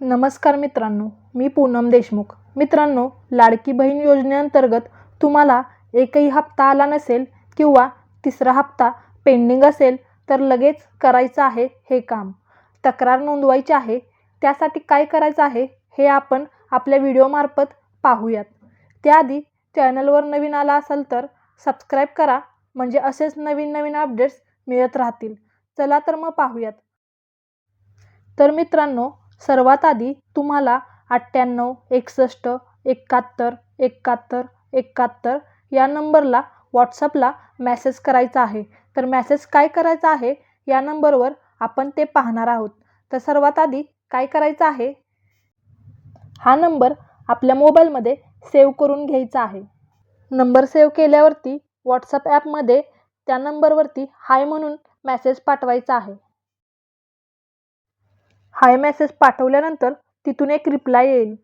नमस्कार मित्रांनो मी पूनम देशमुख. मित्रांनो लाडकी बहीण योजनेअंतर्गत तुम्हाला एकही हप्ता आला नसेल किंवा तिसरा हप्ता पेंडिंग असेल तर लगेच करायचं आहे हे काम. तक्रार नोंदवायची आहे त्यासाठी काय करायचं आहे हे आपण आपल्या व्हिडिओमार्फत पाहूयात. त्याआधी चॅनलवर नवीन आला असाल तर सबस्क्राईब करा म्हणजे असेच नवीन नवीन अपडेट्स मिळत राहतील. चला तर मग पाहूयात. तर मित्रांनो सर्वात आधी तुम्हाला अठ्ठ्याण्णव एकसष्ट एकाहत्तर एकाहत्तर एकाहत्तर या नंबरला व्हॉट्सअपला मॅसेज करायचा आहे. तर मॅसेज काय करायचा आहे? या नंबरवर आपण ते पाहणार आहोत. तर सर्वात आधी काय करायचं आहे? हा नंबर आपल्या मोबाईलमध्ये सेव्ह करून घ्यायचा आहे. नंबर सेव्ह केल्यावरती व्हॉट्सअप ॲपमध्ये त्या नंबरवरती हाय म्हणून मॅसेज पाठवायचा आहे. हाय मेसेज पाठवल्यानंतर तिथून एक रिप्लाय येईल.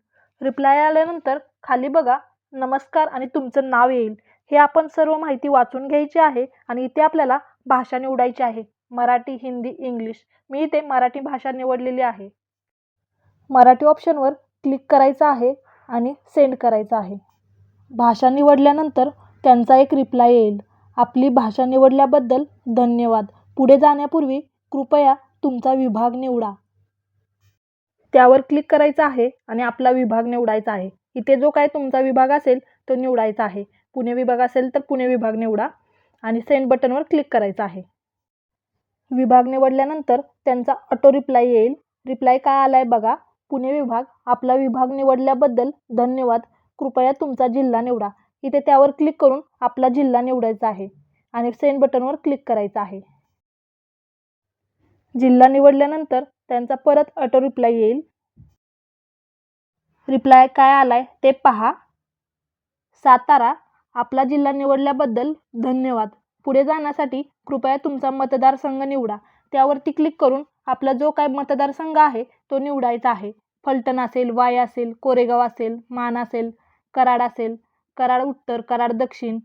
रिप्लाय आल्यानंतर खाली बघा नमस्कार आणि तुमचं नाव येईल. हे आपण सर्व माहिती वाचून घ्यायची आहे आणि इथे आपल्याला भाषा निवडायची आहे. मराठी हिंदी इंग्लिश. मी इथे मराठी भाषा निवडलेली आहे. मराठी ऑप्शनवर क्लिक करायचं आहे आणि सेंड करायचं आहे. भाषा निवडल्यानंतर त्यांचा एक रिप्लाय येईल. आपली भाषा निवडल्याबद्दल धन्यवाद. पुढे जाण्यापूर्वी कृपया तुमचा विभाग निवडा. त्यावर क्लिक करायचं आहे आणि आपला विभाग निवडायचा आहे. इथे जो काय तुमचा विभाग असेल तो निवडायचा आहे. पुणे विभाग असेल तर पुणे विभाग निवडा आणि सेंड बटनवर क्लिक करायचं आहे. विभाग निवडल्यानंतर त्यांचा ऑटो रिप्लाय येईल. रिप्लाय काय आला आहे बघा. पुणे विभाग आपला विभाग निवडल्याबद्दल धन्यवाद. कृपया तुमचा जिल्हा निवडा. इथे त्यावर क्लिक करून आपला जिल्हा निवडायचा आहे आणि सेंड बटनवर क्लिक करायचं आहे. जिल्हा निवडल्यानंतर त्यांचा परत ऑटो रिप्लाय येईल. रिप्लाय काय आलाय ते पहा. सातारा आपला जिल्हा निवडल्याबद्दल धन्यवाद. पुढे जाण्यासाठी कृपया तुमचा मतदारसंघ निवडा. त्यावरती क्लिक करून आपला जो काय मतदारसंघ आहे तो निवडायचा आहे. फलटण असेल वाय असेल कोरेगाव असेल मान असेल कराड असेल कराड उत्तर कराड दक्षिण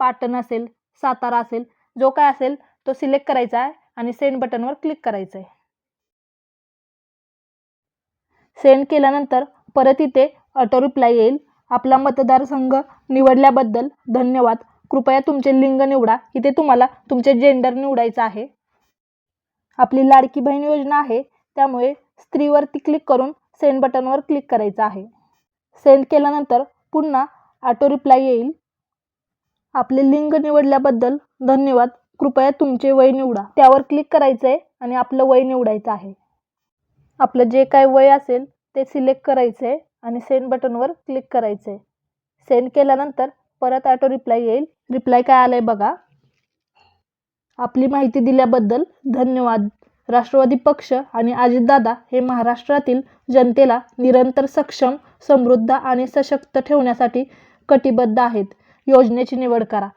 पाटण असेल सातारा असेल जो काय असेल तो सिलेक्ट करायचा आहे आणि सेंड बटनवर क्लिक करायचं आहे सेंड केल्यानंतर परत इथे ऑटो रिप्लाय येईल. आपला मतदारसंघ निवडल्याबद्दल धन्यवाद. कृपया तुमचे लिंग निवडा. इथे तुम्हाला तुमचे जेंडर निवडायचं आहे. आपली लाडकी बहीण योजना आहे. त्यामुळे स्त्रीवरती क्लिक करून सेंड बटनवर क्लिक करायचं आहे. सेंड केल्यानंतर पुन्हा ऑटो रिप्लाय येईल. आपले लिंग निवडल्याबद्दल धन्यवाद. कृपया तुमचे वय निवडा. त्यावर क्लिक करायचं आहे आणि आपलं वय निवडायचं आहे. आपलं जे काय वय असेल ते सिलेक्ट करायचं आहे आणि सेंड बटनवर क्लिक करायचं आहे सेंड केल्यानंतर परत ॲटो रिप्लाय येईल. रिप्लाय काय आलं आहे बघा. आपली माहिती दिल्याबद्दल धन्यवाद. राष्ट्रवादी पक्ष आणि अजितदादा हे महाराष्ट्रातील जनतेला निरंतर सक्षम समृद्ध आणि सशक्त ठेवण्यासाठी कटिबद्ध आहेत. योजनेची निवड करा.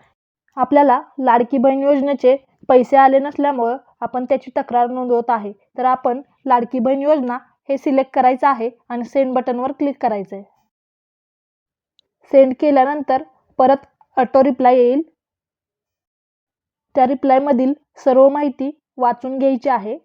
आपल्याला लाडकी बहीण योजनेचे पैसे आले नसल्यामुळं आपण त्याची तक्रार नोंदवत आहे. तर आपण लाडकी बहीण योजना हे सिलेक्ट करायचं आहे आणि सेंड बटनवर क्लिक करायचं आहे सेंड केल्यानंतर परत ऑटो रिप्लाय येईल. त्या रिप्लायमधील सर्व माहिती वाचून घ्यायची आहे.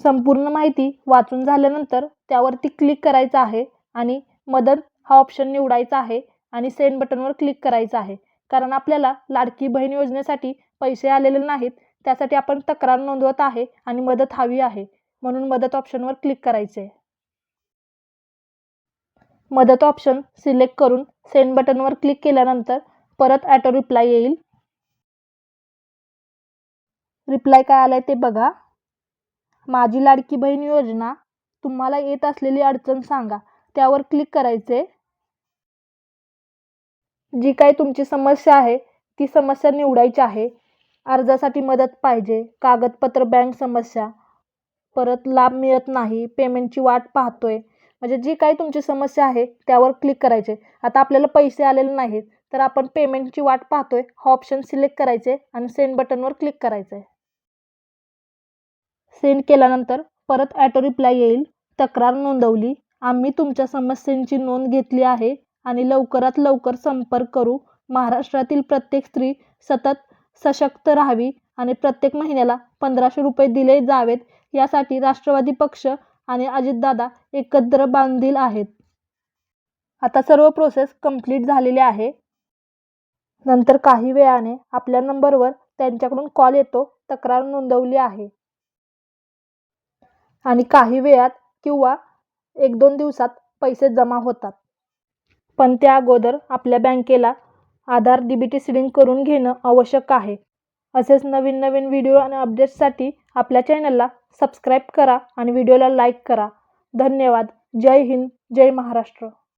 संपूर्ण माहिती वाचून झाल्यानंतर त्यावरती क्लिक करायचं आहे आणि मदत हा ऑप्शन निवडायचा आहे आणि सेंड बटनवर क्लिक करायचं आहे. कारण आपल्याला लाडकी बहीण योजनेसाठी पैसे आलेले नाहीत त्यासाठी आपण तक्रार नोंदवत आहे आणि मदत हवी आहे. म्हणून मदत ऑप्शनवर क्लिक करायचे मदत ऑप्शन सिलेक्ट करून सेंड बटनवर क्लिक केल्यानंतर परत ॲटो रिप्लाय येईल. रिप्लाय काय आलाय ते बघा. माझी लाडकी बहीण योजना तुम्हाला येत असलेली अडचण सांगा. त्यावर क्लिक करायचे जी काही तुमची समस्या आहे ती समस्या निवडायची आहे. अर्जासाठी मदत पाहिजे. कागदपत्र बँक समस्या. परत लाभ मिळत नाही. पेमेंटची वाट पाहतोय. म्हणजे जी काही तुमची समस्या आहे त्यावर क्लिक करायचे. आता आपल्याला पैसे आलेले नाहीत तर आपण पेमेंटची वाट पाहतोय. हा ऑप्शन सिलेक्ट करायचे आणि सेंड बटनवर क्लिक करायचं. आहे सेंड केल्यानंतर परत ॲटो रिप्लाय येईल. तक्रार नोंदवली. आम्ही तुमच्या समस्यांची नोंद घेतली आहे आणि लवकरात लवकर संपर्क करू. महाराष्ट्रातील प्रत्येक स्त्री सतत सशक्त राहावी आणि प्रत्येक महिन्याला पंधराशे रुपये दिले जावेत यासाठी राष्ट्रवादी पक्ष आणि अजितदादा एकत्र बांधील आहेत. आता सर्व प्रोसेस कंप्लीट झालेली आहे. नंतर काही वेळाने आपल्या नंबरवर त्यांच्याकडून कॉल येतो तक्रार नोंदवली आहे. आणि काही वेळात किंवा एक दोन दिवसात पैसे जमा होतात. पण त्या अगोदर आपल्या बँकेला आधार डी बी टी करून घेणं आवश्यक आहे. असेच नवीन नवीन व्हिडिओ आणि अपडेट्ससाठी आपल्या चॅनलला सबस्क्राईब करा आणि व्हिडिओला लाईक करा. धन्यवाद. जय हिंद. जय महाराष्ट्र.